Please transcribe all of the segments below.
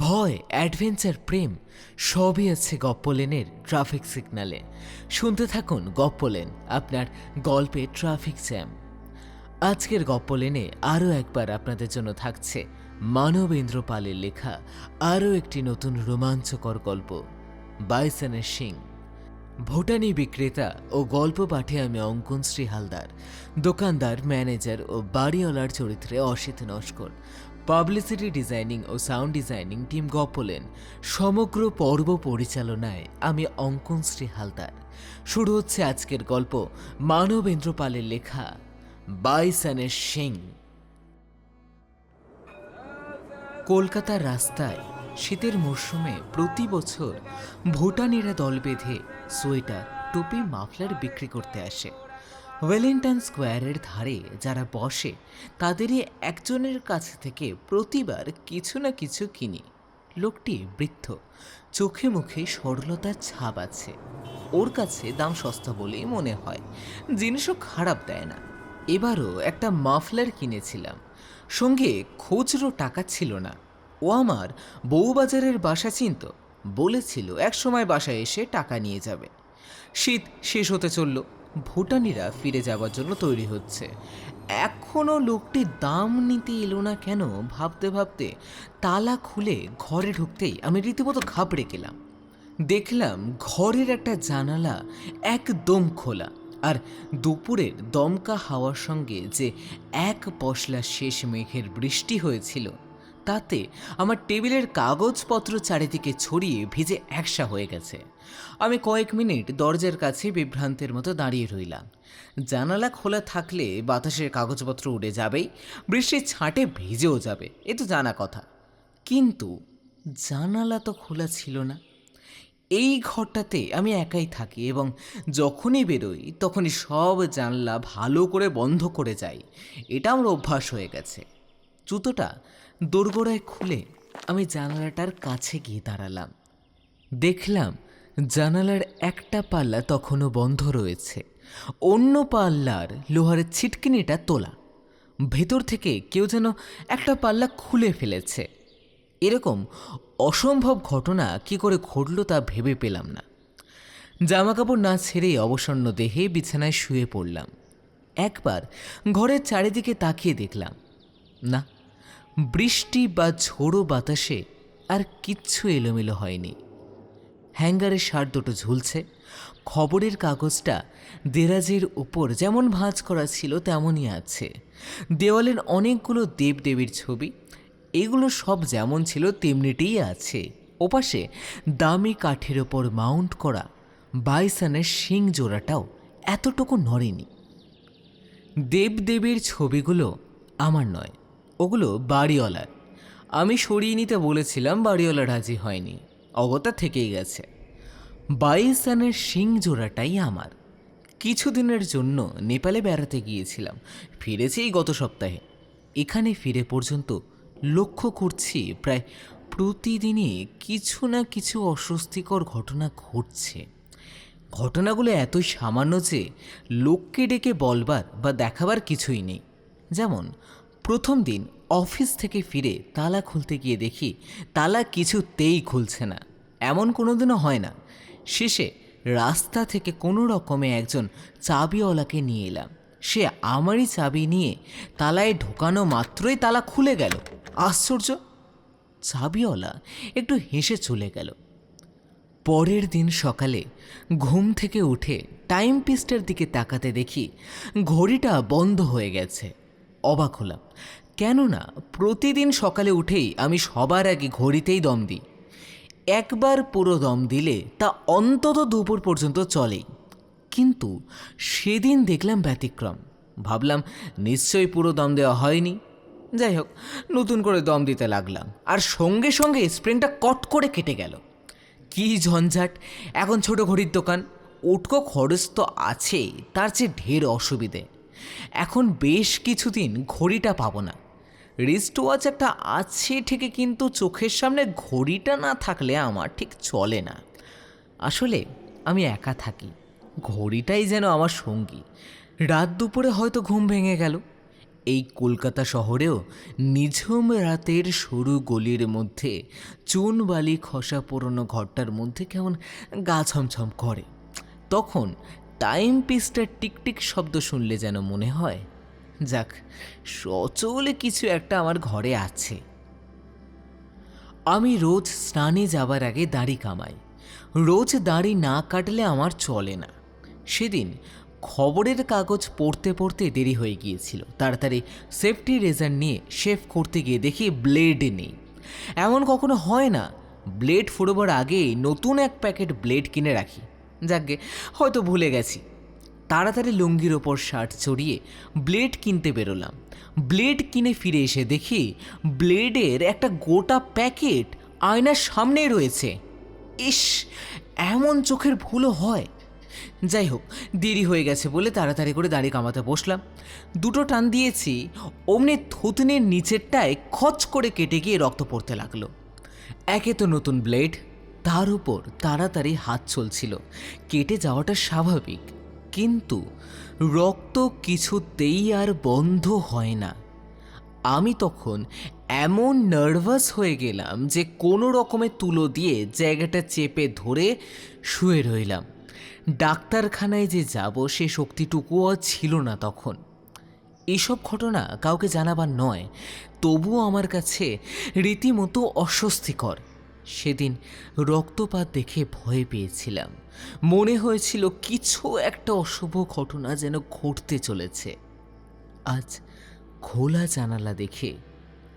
ভয় অ্যাডভেঞ্চার প্রেম, সবই আছে গপ্পলেনের ট্রাফিক সিগনালে শুনতে থাকুন গপ্পলেন, আপনার গল্পে ট্রাফিক জ্যাম আজকের গপ্পলেনে আরও একবার আপনাদের জন্য থাকছে মানবেন্দ্র পালের লেখা আরও একটি নতুন রোমাঞ্চকর গল্প, বাইসনের সিং ভুটানি বিক্রেতা ও গল্প পাঠে আমি অঙ্কনশ্রী হালদার দোকানদার, ম্যানেজার ও বাড়িওয়ালার চরিত্রে অসিত নস্কর। পাবলিসিটি ডিজাইনিং ও সাউন্ড ডিজাইনিং টিম গপলেন। সমগ্র পর্ব পরিচালনায় আমি অঙ্কনশ্রী হালদার। শুরু হচ্ছে আজকের গল্প মানবেন্দ্র পালের লেখা, বাইসানের সিং কলকাতার রাস্তায় শীতের মরশুমে প্রতি বছর ভুটানিরা দল বেঁধে সোয়েটার, টুপি, মাফলার বিক্রি করতে আসে। ওয়েলিংটন স্কোয়ারের ধারে যারা বসে, তাদেরই একজনের কাছ থেকে প্রতিবার কিছু না কিছু কিনি। লোকটি বৃদ্ধ। চোখে মুখে সরলতার ছাপ আছে। ওর কাছে দাম সস্তা বলেই মনে হয়। জিনিসও খারাপ দেয় না। এবারও একটা মাফলার কিনেছিলাম। সঙ্গে খুচরো টাকা ছিল না। ও আমার বউবাজারের বাসা চিনত। বলেছিল এক সময় বাসায় এসে টাকা নিয়ে যাবে। শীত শেষ হতে চলল। ভুটানিরা ফিরে যাওয়ার জন্য তৈরি হচ্ছে। এখনও লোকটি দাম নিতে এলো না কেন? ভাবতে ভাবতে তালা খুলে ঘরে ঢুকতেই আমি রীতিমতো ঘাবড়ে গেলাম। দেখলাম ঘরের একটা জানালা একদম খোলা আর দুপুরের দমকা হাওয়ার সঙ্গে যে এক পশলা শেষ মেঘের বৃষ্টি হয়েছিল তাতে আমার টেবিলের কাগজপত্র চারিদিকে ছড়িয়ে ভিজে একসা হয়ে গেছে। আমি কয়েক মিনিট দরজার কাছে বিভ্রান্তের মতো দাঁড়িয়ে রইলাম। জানালা খোলা থাকলে বাতাসের কাগজপত্র উড়ে যাবেই, বৃষ্টির ছাঁটে ভিজেও যাবে, এ তো জানা কথা। কিন্তু জানালা তো খোলা ছিল না। এই ঘরটাতে আমি একাই থাকি এবং যখনই বেরোই তখনই সব জানলা ভালো করে বন্ধ করে যাই। এটা আমার অভ্যাস হয়ে গেছে। জুতোটা দোরগোড়ায় খুলে আমি জানালাটার কাছে গিয়ে দাঁড়ালাম। দেখলাম জানালার একটা পাল্লা তখনও বন্ধ রয়েছে। অন্য পাল্লার লোহারের ছিটকিনিটা তোলা। ভেতর থেকে কেউ যেন একটা পাল্লা খুলে ফেলেছে। এরকম অসম্ভব ঘটনা কি করে ঘটল তা ভেবে পেলাম না। জামাকাপড় না ছেড়েই অবসন্ন দেহে বিছানায় শুয়ে পড়লাম। একবার ঘরের চারিদিকে তাকিয়ে দেখলাম। না বৃষ্টি বা ঝোড়ো বাতাসে আর কিচ্ছু এলোমেলো হয়নি। হ্যাঙ্গারে শার্ট দুটো ঝুলছে, খবরের কাগজটা দেরাজের উপর যেমন ভাঁজ করা ছিল তেমনই আছে। দেওয়ালের অনেকগুলো দেবদেবীর ছবি, এগুলো সব যেমন ছিল তেমনিটিই আছে। ওপাশে দামি কাঠের ওপর মাউন্ট করা বাইসানের শিং জোড়াটাও এতটুকু নড়েনি। দেবদেবীর ছবিগুলো আমার নয় ওগুলো বাড়িওয়ালার। আমি সরিয়ে নিতে বলেছিলাম বাড়িওয়ালা রাজি হয়নি। অগতা থেকেই গেছে। বাইসানের শিং জোড়াটাই আমার। কিছুদিনের জন্য নেপালে বেড়াতে গিয়েছিলাম। ফিরেছি এই গত সপ্তাহে। এখানে ফিরে পর্যন্ত লক্ষ্য করছি প্রায় প্রতিদিনই কিছু না কিছু অস্বস্তিকর ঘটনা ঘটছে। ঘটনাগুলো এতই সামান্য যে লোককে ডেকে বলবার বা দেখাবার কিছুই নেই। যেমন প্রথম দিন অফিস থেকে ফিরে তালা খুলতে গিয়ে দেখি তালা কিছুতেই খুলছে না। এমন কোনোদিনও হয় না। শেষে রাস্তা থেকে কোনো রকমে একজন চাবিওয়ালাকে নিয়ে এলাম। সে আমারই চাবি নিয়ে তালায় ঢোকানো মাত্রই তালা খুলে গেল। আশ্চর্য! চাবিওয়ালা একটু হেসে চলে গেল। পরের দিন সকালে ঘুম থেকে উঠে টাইম পিস্টের দিকে তাকাতে দেখি ঘড়িটা বন্ধ হয়ে গেছে। অবাক হলাম। কেননা প্রতিদিন সকালে উঠেই আমি সবার আগে ঘড়িতেই দম দিই। একবার পুরো দম দিলে তা অন্তত দুপুর পর্যন্ত চলেই। কিন্তু সেদিন দেখলাম ব্যতিক্রম। ভাবলাম, নিশ্চয়ই পুরো দম দেওয়া হয়নি। যাই হোক, নতুন করে দম দিতে লাগলাম। আর সঙ্গে সঙ্গে স্প্রিংটা কট করে কেটে গেল। কি ঝঞ্ঝাট! এখন ছোট ঘড়ির দোকান। উটকো খরচ তো আছেই, তার চেয়ে ঢের অসুবিধে। এখন বেশ কিছুদিন ঘড়িটা পাবো না। রিস্ট ওয়াচ একটা আছে ঠিকই কিন্তু চোখের সামনে ঘড়িটা না থাকলে আমার ঠিক চলে না। আসলে আমি একা থাকি, ঘড়িটাই যেন আমার সঙ্গী। রাত দুপুরে হয়তো ঘুম ভেঙে গেল। এই কলকাতা শহরেও নিঝুম রাতের সরু গলির মধ্যে চুন বালি খসা পুরনো ঘরটার মধ্যে কেমন গা ছমছম করে। তখন টাইম পিসটার টিকটিক শব্দ শুনলে যেন মনে হয়, যাক, সচলে কিছু একটা আমার ঘরে আছে। আমি রোজ স্নানে যাবার আগে দাড়ি কামাই। রোজ দাড়ি না কাটলে আমার চলে না। সেদিন খবরের কাগজ পড়তে পড়তে দেরি হয়ে গিয়েছিল। তাড়াতাড়ি সেফটি রেজার নিয়ে শেভ করতে গিয়ে দেখি ব্লেড নেই। এমন কখনো হয় না, ব্লেড ফুরোবার আগেই নতুন এক প্যাকেট ব্লেড কিনে রাখি। যাকে হয়তো ভুলে গেছি। তাড়াতাড়ি লুঙ্গির ওপর শার্ট চড়িয়ে ব্লেড কিনতে বেরোলাম। ব্লেড কিনে ফিরে এসে দেখি ব্লেডের একটা গোটা প্যাকেট আয়নার সামনেই রয়েছে। ইস, এমন চোখের ভুলও হয়। যাই হোক, দেরি হয়ে গেছে বলে তাড়াতাড়ি করে দাড়ি কামাতে বসলাম। দুটো টান দিয়েছি, অমনি থুতনির নিচেরটায় খচ করে কেটে গিয়ে রক্ত পড়তে লাগল। একে তো নতুন ব্লেড তার উপর তাড়াতাড়ি হাত চলছিল। কেটে যাওয়াটা স্বাভাবিক, কিন্তু রক্ত কিছুতেই আর বন্ধ হয় না। আমি তখন এমন নার্ভাস হয়ে গেলাম যে কোনো রকমে তুলো দিয়ে জায়গাটা চেপে ধরে শুয়ে রইলাম। ডাক্তারখানায় যে যাব সে শক্তিটুকুও ছিল না তখন। এসব ঘটনা কাউকে জানাবার নয়, তবুও আমার কাছে রীতিমতো অস্বস্তিকর। সেদিন রক্তপাত দেখে ভয় পেয়েছিলাম। মনে হয়েছিল কিছু একটা অশুভ ঘটনা যেন ঘটতে চলেছে। আজ খোলা জানালা দেখে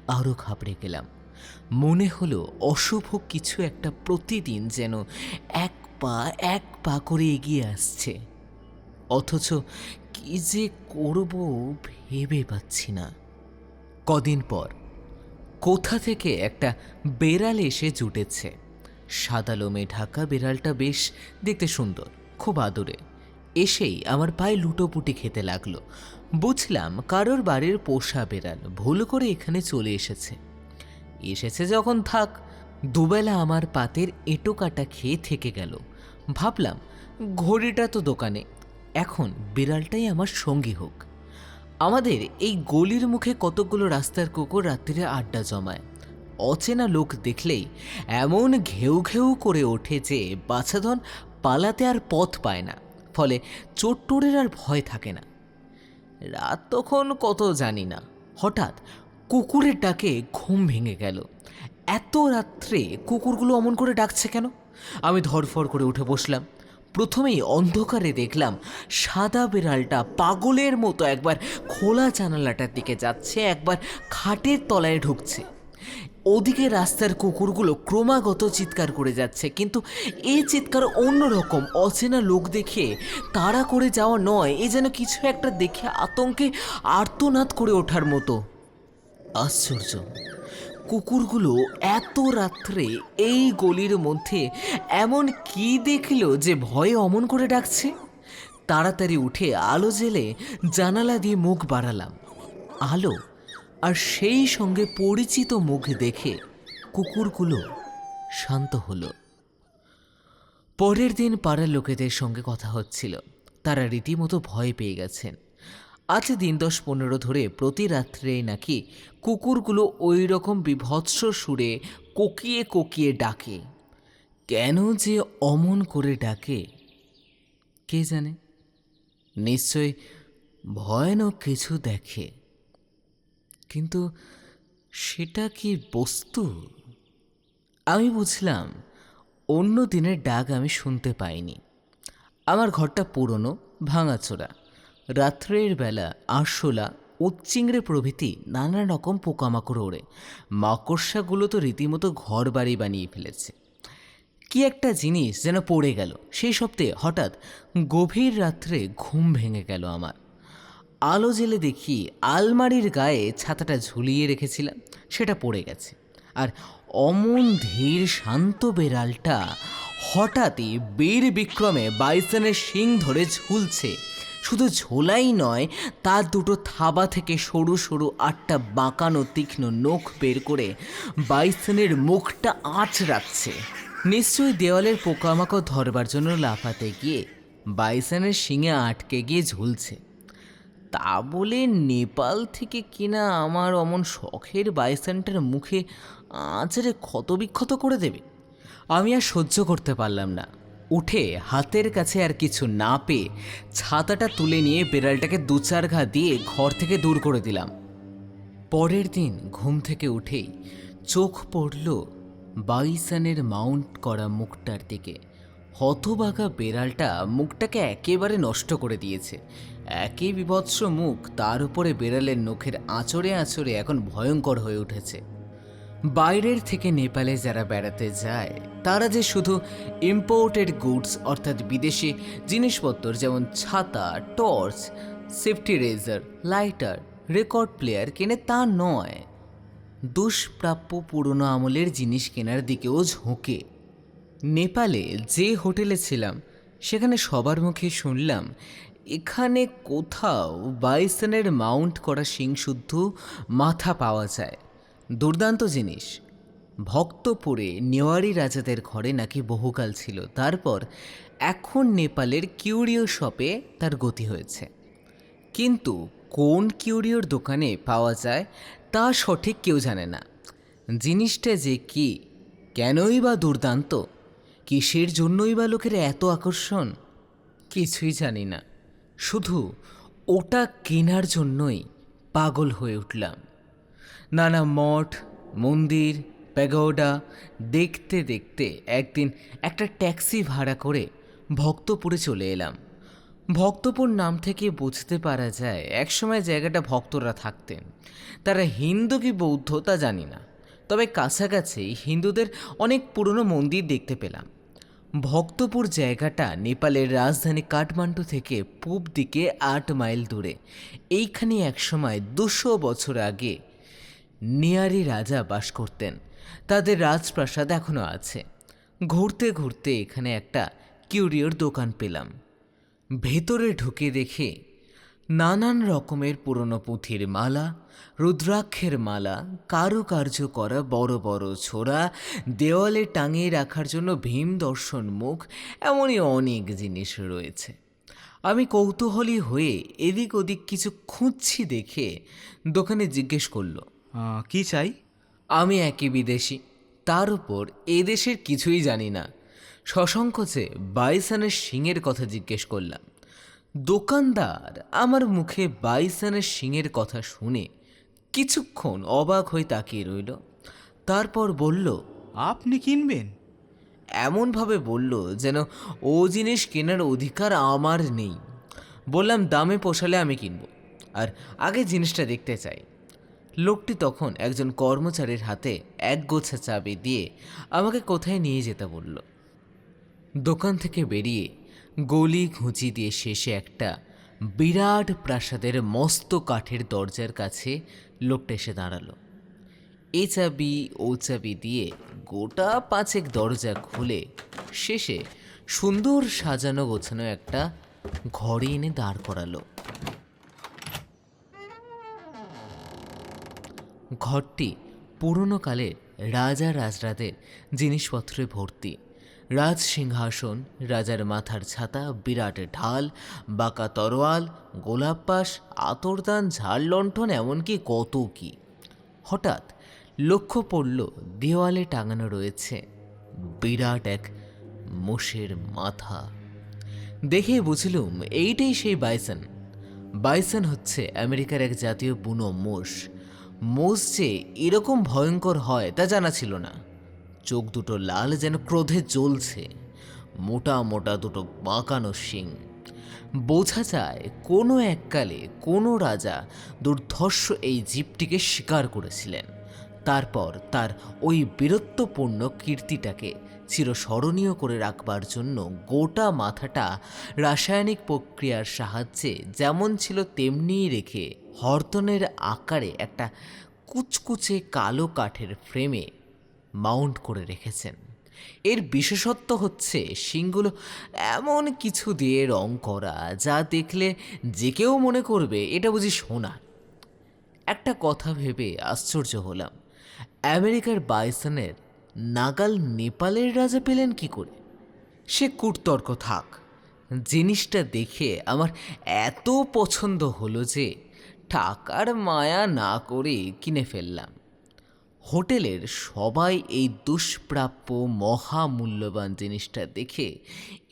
আরও ঘাবড়ে গেলাম। মনে হলো অশুভ কিছু একটা প্রতিদিন যেন এক পা এক পা করে এগিয়ে আসছে। অথচ কি যে করব ভেবে পাচ্ছি না। কদিন পর কোথা থেকে একটা বেড়াল এসে জুটেছে? সাদা লোমে ঢাকা বেড়ালটা বেশ দেখতে সুন্দর, খুব আদরে। এসেই আমার পায়ে লুটোপুটি খেতে লাগল। বুঝলাম কারোর বাড়ির পোষা বেড়াল ভুল করে এখানে চলে এসেছে। এসেছে যখন থাক, দুবেলা আমার পাতের এঁটো কাটা খেয়ে থেকে গেল। ভাবলাম, ঘড়িটা তো দোকানে, এখন বিড়ালটাই আমার সঙ্গী হোক। আমাদের এই গলির মুখে কতগুলো রাস্তার কুকুর রাত্রিরে আড্ডা জমায়। অচেনা লোক দেখলেই এমন ঘেউ ঘেউ করে ওঠে যে বাছাধন পালাতে আর পথ পায় না, ফলে চোট্টোরের আর ভয় থাকে না। রাত তখন কত জানি না, হঠাৎ কুকুরের ডাকে ঘুম ভেঙে গেল। এত রাত্রে কুকুরগুলো অমন করে ডাকছে কেন? আমি ধরফর করে উঠে বসলাম। প্রথমেই অন্ধকারে দেখলাম সাদা বিড়ালটা পাগলের মতো একবার খোলা জানালাটার দিকে যাচ্ছে, একবার খাটের তলায় ঢুকছে। ওদিকে রাস্তার কুকুরগুলো ক্রমাগত চিৎকার করে যাচ্ছে, কিন্তু এই চিৎকার অন্যরকম, অচেনা লোক দেখে তাড়া করে যাওয়া নয়, এ যেন কিছু একটা দেখে আতঙ্কে আর্তনাদ করে ওঠার মতো। আশ্চর্য কুকুরগুলো এত রাত্রে এই গলির মধ্যে এমন কি দেখল যে ভয়ে অমন করে ডাকছে? তাড়াতাড়ি উঠে আলো জেলে জানালা দিয়ে মুখ বাড়ালাম। আলো আর সেই সঙ্গে পরিচিত মুখ দেখে কুকুরগুলো শান্ত হলো। পরের দিন পাড়ার লোকেদের সঙ্গে কথা হচ্ছিল। তারা রীতিমতো ভয় পেয়ে গেছেন। আজ দিন দশ পনেরো ধরে প্রতি রাত্রেই নাকি কুকুরগুলো ওই রকম বিভৎস সুরে কোকিয়ে কোকিয়ে ডাকে। কেন যে অমন করে ডাকে, কে জানে? নিশ্চয় ভয়ানক কিছু দেখে। কিন্তু সেটা কি বস্তু? আমি বুঝলাম, অন্য দিনের ডাক আমি শুনতে পাইনি। আমার ঘরটা পুরনো, ভাঙাচোরা। রাত্রের বেলা আরশোলা উচ্চিংড়ে প্রভৃতি নানা রকম পোকামাকড় ওড়ে। মাকড়সাগুলো তো রীতিমতো ঘর বাড়ি বানিয়ে ফেলেছে। কি একটা জিনিস যেন পড়ে গেল। সেই সপ্তাহে হঠাৎ গভীর রাত্রে ঘুম ভেঙে গেল আমার। আলো জেলে দেখি আলমারির গায়ে ছাতাটা ঝুলিয়ে রেখেছিলাম, সেটা পড়ে গেছে। আর অমন ধীর শান্ত বেড়ালটা হঠাৎই বীর বিক্রমে বাইসনের শিং ধরে ঝুলছে। শুধু ঝোলাই নয়, তার দুটো থাবা থেকে সরু সরু আটটা বাঁকানো তীক্ষ্ণ নখ বের করে বাইসনের মুখটা আঁচ রাখছে। নিশ্চয়ই দেওয়ালের পোকামাকড় ধরবার জন্য লাফাতে গিয়ে বাইসনের শিঙে আটকে গিয়ে ঝুলছে। তা বলে নেপাল থেকে কিনা আমার অমন শখের বাইসেন্টার মুখে আঁচড়ে ক্ষতবিক্ষত করে দেবে? আমি আর সহ্য করতে পারলাম না। উঠে হাতের কাছে আর কিছু না পেয়ে ছাতাটা তুলে নিয়ে বেড়ালটাকে দু চার ঘা দিয়ে ঘর থেকে দূর করে দিলাম। পরের দিন ঘুম থেকে উঠেই চোখ পড়ল বাইসানের মাউন্ট করা মুখটার দিকে। হতবাগা বেড়ালটা মুখটাকে একেবারে নষ্ট করে দিয়েছে। একই বিভৎস মুখ তার উপরে বেড়ালের নখের আঁচড়ে আঁচড়ে এখন ভয়ঙ্কর হয়ে উঠেছে। বাইরের থেকে নেপালে যারা বেড়াতে যায়, তারা যে শুধু ইম্পোর্টেড গুডস অর্থাৎ বিদেশি জিনিসপত্র যেমন ছাতা torch safety razor lighter record player কেনে তা নয়। দুষ্প্রাপ্য পুরনো আমলের জিনিস কেনার দিকেও ঝোঁকে। নেপালে যে হোটেলে ছিলাম, সেখানে সবার মুখে শুনলাম, এখানে কোথাও বাইসনের মাউন্ট করা সিংশুদ্ধ মাথা পাওয়া যায়। দুর্দান্ত জিনিস। ভক্তপুরে নেওয়ারি রাজাদের ঘরে নাকি বহুকাল ছিল। তারপর এখন নেপালের কিউরিও শপে তার গতি হয়েছে। কিন্তু কোন কিউরিওর দোকানে পাওয়া যায় তা সঠিক কেউ জানে না। জিনিসটা যে কি, কেনই বা দুর্দান্ত, কিসের জন্যই বা লোকের এত আকর্ষণ, কিছুই জানি না। শুধু ওটা কেনার জন্যই পাগল হয়ে উঠলাম। নানা মঠ, মন্দির, প্যাগোডা, দেখতে দেখতে একদিন একটা ট্যাক্সি ভাড়া করে ভক্তপুরে চলে এলাম। ভক্তপুর নাম থেকে বুঝতে পারা যায় একসময় জায়গাটা ভক্তরা থাকতেন। তারা হিন্দু কি বৌদ্ধ তা জানি না। তবে কাছাকাছি হিন্দুদের অনেক পুরনো মন্দির দেখতে পেলাম। ভক্তপুর জায়গাটা নেপালের রাজধানী কাঠমান্ডু থেকে পূব দিকে আট মাইল দূরে। এইখানে একসময় দুশো বছর আগে নিয়ারি রাজা বাস করতেন। তাদের রাজপ্রাসাদ এখনও আছে। ঘুরতে ঘুরতে এখানে একটা কিউরিওর দোকান পেলাম। ভেতরে ঢুকে দেখে নানান রকমের পুরনো পুঁথির মালা, রুদ্রাক্ষের মালা, কারুকার্য করা বড় বড় ছোড়া, দেওয়ালে টাঙিয়ে রাখার জন্য ভীম দর্শন মুখ, এমনই অনেক জিনিস রয়েছে। আমি কৌতূহলী হয়ে এদিক ওদিক কিছু খুঁজছি দেখে দোকানে জিজ্ঞেস করল কি চাই? আমি একই বিদেশি। তার উপর এদেশের কিছুই জানি না। সসংকোচে বাইসানের শিঙের কথা জিজ্ঞেস করলাম। দোকানদার আমার মুখে বাইসানের শিঙের কথা শুনে কিছুক্ষণ অবাক হয়ে তাকিয়ে রইল। তারপর বলল আপনি কিনবেন? এমনভাবে বলল যেন ও জিনিস কেনার অধিকার আমার নেই। বললাম দামে পোষালে আমি কিনব। আর আগে জিনিসটা দেখতে চাই। লোকটি তখন একজন কর্মচারীর হাতে এক গোছা চাবি দিয়ে আমাকে কোথায় নিয়ে যেতে বলল। দোকান থেকে বেরিয়ে গলি ঘুঁচি দিয়ে শেষে একটা বিরাট প্রাসাদের মস্ত কাঠের দরজার কাছে লোকটা এসে দাঁড়াল। এ চাবি, ও চাবি দিয়ে গোটা পাঁচেক দরজা খুলে শেষে সুন্দর সাজানো গোছানো একটা ঘরে এনে দাঁড় করালো। ঘরটি পুরনো কালের রাজা রাজরাদের জিনিসপত্রে ভর্তি। রাজ সিংহাসন, রাজার মাথার ছাতা, বিরাট ঢাল, বাঁকা তরোয়াল, গোলাপ পাশ আতরদান, ঝাড় লণ্ঠন, এমনকি কত কি হঠাৎ লক্ষ্য পড়ল, দেওয়ালে টাঙানো রয়েছে বিরাট এক মোষের মাথা। দেখে বুঝলুম, এইটাই সেই বাইসন। বাইসন হচ্ছে আমেরিকার এক জাতীয় বুনো মোষ। মোষ যে এরকম ভয়ঙ্কর হয়, তা জানা ছিল না। চোখ দুটো লাল যেন ক্রোধে জ্বলছে। মোটা মোটা দুটো বাঁকানো শিং। বোঝা যায় কোনো এককালে কোনো রাজা দুর্ধর্ষ এই জীবটিকে শিকার করেছিলেন। তারপর তার ওই বীরত্বপূর্ণ কীর্তিটাকে চিরস্মরণীয় করে রাখবার জন্য গোটা মাথাটা রাসায়নিক প্রক্রিয়ার সাহায্যে যেমন ছিল তেমনিই রেখে হরতনের আকারে একটা কুচকুচে কালো কাঠের ফ্রেমে মাউন্ট করে রেখেছেন। এর বিশেষত্ব হচ্ছে, শিংগুলো এমন কিছু দিয়ে রং করা, যা দেখলে যে কেউ মনে করবে, এটা বুঝি সোনা। একটা কথা ভেবে আশ্চর্য হলাম। আমেরিকার বাইসনের নাগাল নেপালের রাজা পেলেন কি করে? সে কুটতর্ক থাক। জিনিসটা দেখে আমার এত পছন্দ হলো যে টাকার মায়া না করে কিনে ফেললাম। হোটেলের সবাই এই দুষ্প্রাপ্য মহামূল্যবান জিনিসটা দেখে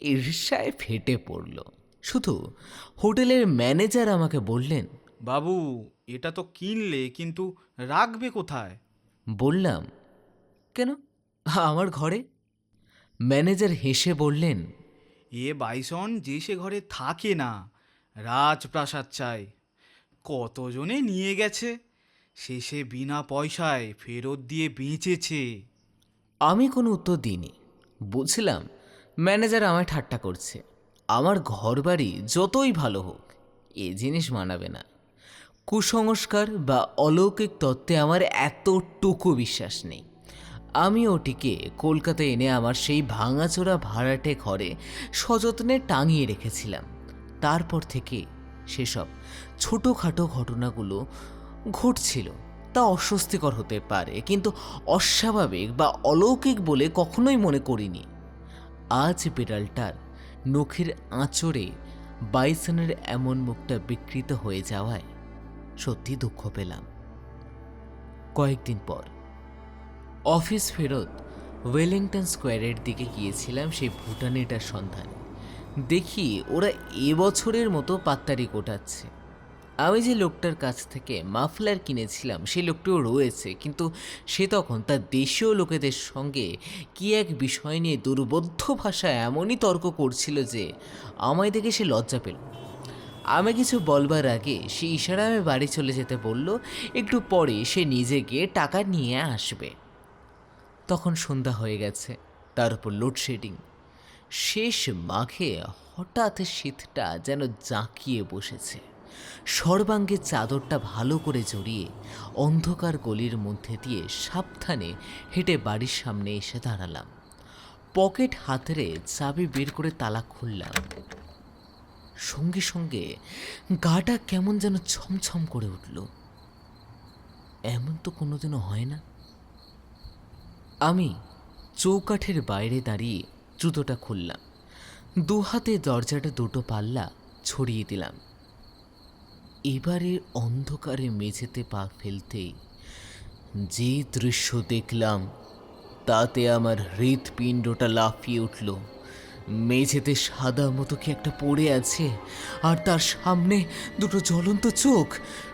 ঈর্ষায় ফেটে পড়ল। শুধু হোটেলের ম্যানেজার আমাকে বললেন বাবু এটা তো কিনলে কিন্তু রাখবে কোথায়? বললাম কেন? আমার ঘরে? ম্যানেজার হেসে বললেন এ বাইসন যে সে ঘরে থাকে না রাজপ্রাসাদ চাই। কতজনে নিয়ে গেছে? শেষে বিনা পয়সায় ফেরত দিয়ে বেঁচেছে। আমি কোনো উত্তর দিইনি। বুঝলাম ম্যানেজার আমায় ঠাট্টা করছে। আমার ঘরবাড়ি যতই ভালো হোক, এ জিনিস মানাবে না। কুসংস্কার বা অলৌকিক তত্ত্বে আমার এতটুকু বিশ্বাস নেই। আমি ওটিকে কলকাতায় এনে আমার সেই ভাঙাচোরা ভাড়াটে ঘরে সযত্নে টাঙিয়ে রেখেছিলাম। তারপর থেকে সেসব ছোটোখাটো ঘটনাগুলো ঘটছিল। তা অস্বস্তিকর হতে পারে, কিন্তু অস্বাভাবিক বা অলৌকিক বলে কখনোই মনে করিনি। আজ বিড়ালটার নখের আঁচড়ে বাইসনের এমন মুখটা বিকৃত হয়ে যাওয়ায় সত্যি দুঃখ পেলাম। কয়েকদিন পর অফিস ফেরত ওয়েলিংটন স্কোয়ারের দিকে গিয়েছিলাম সেই ভুটানিটার সন্ধানে। দেখি ওরা এবছরের মতো পাত্তারি কোটাচ্ছে আমি যে লোকটার কাছ থেকে মাফলার কিনেছিলাম সেই লোকটিও রয়েছে, কিন্তু সে তখন তার দেশীয় লোকেদের সঙ্গে কি এক বিষয় নিয়ে দুর্বোধ্য ভাষায় এমনই তর্ক করছিল যে আমায় দেখে সে লজ্জা পেল। আমি কিছু বলবার আগে সে ইশারা আমি বাড়ি চলে যেতে বলল, একটু পরে সে নিজে গিয়ে টাকা নিয়ে আসবে। তখন সন্ধ্যা হয়ে গেছে, তার উপর লোডশেডিং। শেষ মাঘে হঠাৎ শীতটা যেন জাঁকিয়ে বসেছে। সর্বাঙ্গে চাদরটা ভালো করে জড়িয়ে অন্ধকার গলির মধ্যে দিয়ে সাবধানে হেঁটে বাড়ির সামনে এসে দাঁড়ালাম। পকেট হাতরে চাবি বের করে তালা খুললাম। সঙ্গে সঙ্গে গাটা কেমন যেন ছমছম করে উঠল। এমন তো কোনোদিনও হয় না। আমি চৌকাঠের বাইরে দাঁড়িয়ে জুতোটা খুললাম। দু হাতে দরজাটা দুটো পাল্লা ছড়িয়ে দিলাম। এবারে অন্ধকারে মেঝেতে পা ফেলতে যে দৃশ্য দেখলাম তাতে আমার হৃৎপিণ্ডটা লাফিয়ে উঠল। মেঝেতে সাদা মতো কি একটা পড়ে আছে? আর তার সামনে দুটো জ্বলন্ত চোখ।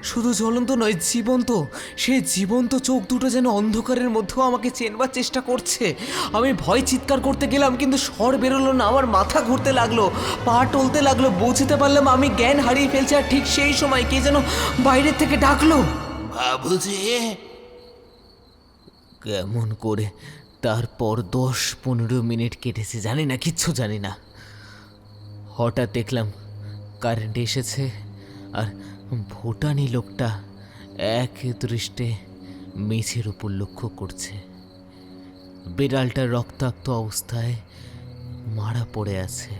শুধু জ্বলন্ত নয় জীবন্ত। সে জীবন্ত চোখ দুটো যেন অন্ধকারের মধ্যেও আমাকে চেনবার চেষ্টা করছে। আমি ভয় চিৎকার করতে গেলাম কিন্তু স্বর বেরোলো না। আমার মাথা ঘুরতে লাগল পা টলতে লাগল। বুঝতে পারলাম আমি জ্ঞান হারিয়ে ফেলছি আর ঠিক সেই সময় কে যেন বাইরের থেকে ডাকলো। বাবুজি। কেমন করে তারপর দশ পনেরো মিনিট কেটেছে, জানি না, কিচ্ছু জানি না। হঠাৎ দেখলাম কারেন্ট এসেছে আর ভুটানি লোকটা এক দৃষ্টে মেঝের উপর লক্ষ্য করছে। বিড়ালটা রক্তাক্ত অবস্থায় মারা পড়ে আছে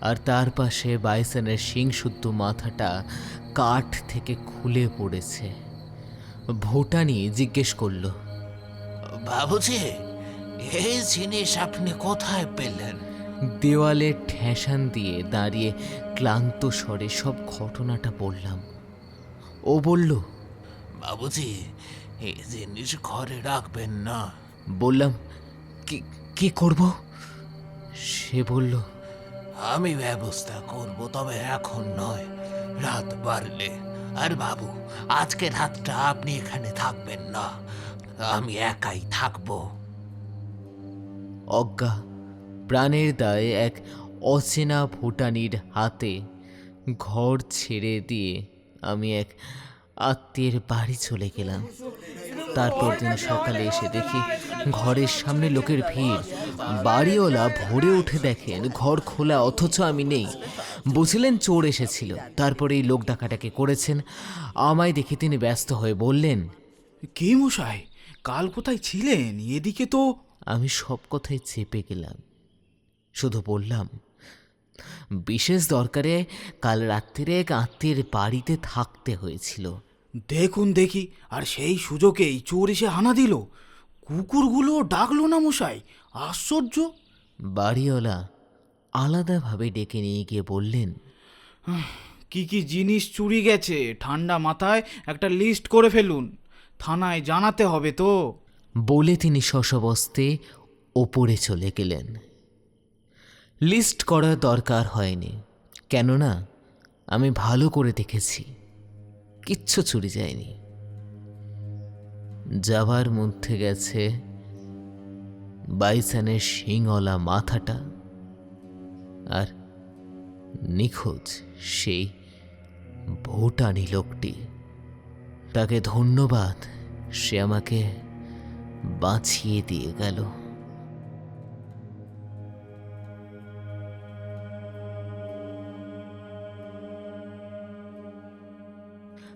আর তার পাশে বাইসনের শিংশুদ্ধ মাথাটা কাঠ থেকে খুলে পড়েছে। ভুটানি জিজ্ঞেস করল, বাবুজি এই জিনিস আপনি কোথায় পেলেন? দেওয়ালে ঠেসান দিয়ে দাঁড়িয়ে ক্লান্ত স্বরে সব ঘটনাটা বললাম। ও বলল বাবুজি এই জিনিস ঘরে রাখবেন না। বললাম কি কি করব? সে বলল আমি ব্যবস্থা করব তবে এখন নয় রাত বাড়লে। আর বাবু আজকে রাতটা আপনি এখানে থাকবেন না আমি একাই থাকব। অজ্ঞা। প্রাণের দায়ে এক অচেনা ভুটানির হাতে ঘর ছেড়ে দিয়ে আমি এক আত্মীয়ের বাড়ি চলে গেলাম। তারপর দিন সকালে এসে দেখি ঘরের সামনে লোকের ভিড়। বাড়িওয়ালা ভোরে উঠে দেখেন ঘর খোলা, অথচ আমি নেই। বুঝলেন চোর এসেছিল। তারপরে এই লোক ডাকাটাকে করেছেন। আমায় দেখে তিনি ব্যস্ত হয়ে বললেন, কে মশাই? কাল কোথায় ছিলেন? এদিকে তো আমি সব কথাই চেপে গেলাম। শুধু বললাম বিশেষ দরকারে কাল রাত্রিরে এক আত্মীয়ের বাড়িতে থাকতে হয়েছিল। দেখুন দেখি আর সেই সুযোগেই চোর এসে হানা দিল। কুকুরগুলো ডাকলো না মশাই আশ্চর্য। বাড়িওয়ালা আলাদাভাবে ডেকে নিয়ে গিয়ে বললেন কি কি জিনিস চুরি গেছে ঠান্ডা মাথায় একটা লিস্ট করে ফেলুন। থানায় জানাতে হবে তো। বলে তিনি শশবস্তে ওপরে চলে গেলেন। লিস্ট করার দরকার হয়নি, কেননা আমি ভালো করে দেখেছি, কিচ্ছু চুরি যায়নি। যাবার মধ্যে গেছে বাইসানের শিংওয়ালা মাথাটা, আর নিখোঁজ সেই ভোটানি লোকটি। তাকে ধন্যবাদ, সে আমাকে বাঁচিয়ে দিয়ে গেল।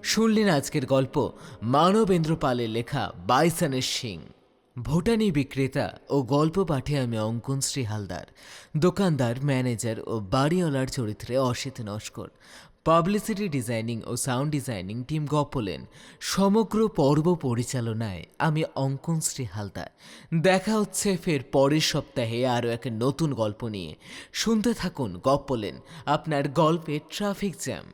শুনলেন আজকের গল্প মানবেন্দ্র পালের লেখা বাইসানের সিং ভুটানি বিক্রেতা ও গল্প পাঠে আমি অঙ্কন শ্রী হালদার দোকানদার, ম্যানেজার ও বাড়িওয়ালার চরিত্রে অসিত নস্কর। পাবলিসিটি ডিজাইনিং ও সাউন্ড ডিজাইনিং টিম গপলেন। সমগ্র পর্ব পরিচালনায় আমি অঙ্কন শ্রী হালদার। দেখা হচ্ছে ফের পরের সপ্তাহে আরও এক নতুন গল্প নিয়ে। শুনতে থাকুন, গপলেন, আপনার গল্পের ট্রাফিক জ্যাম।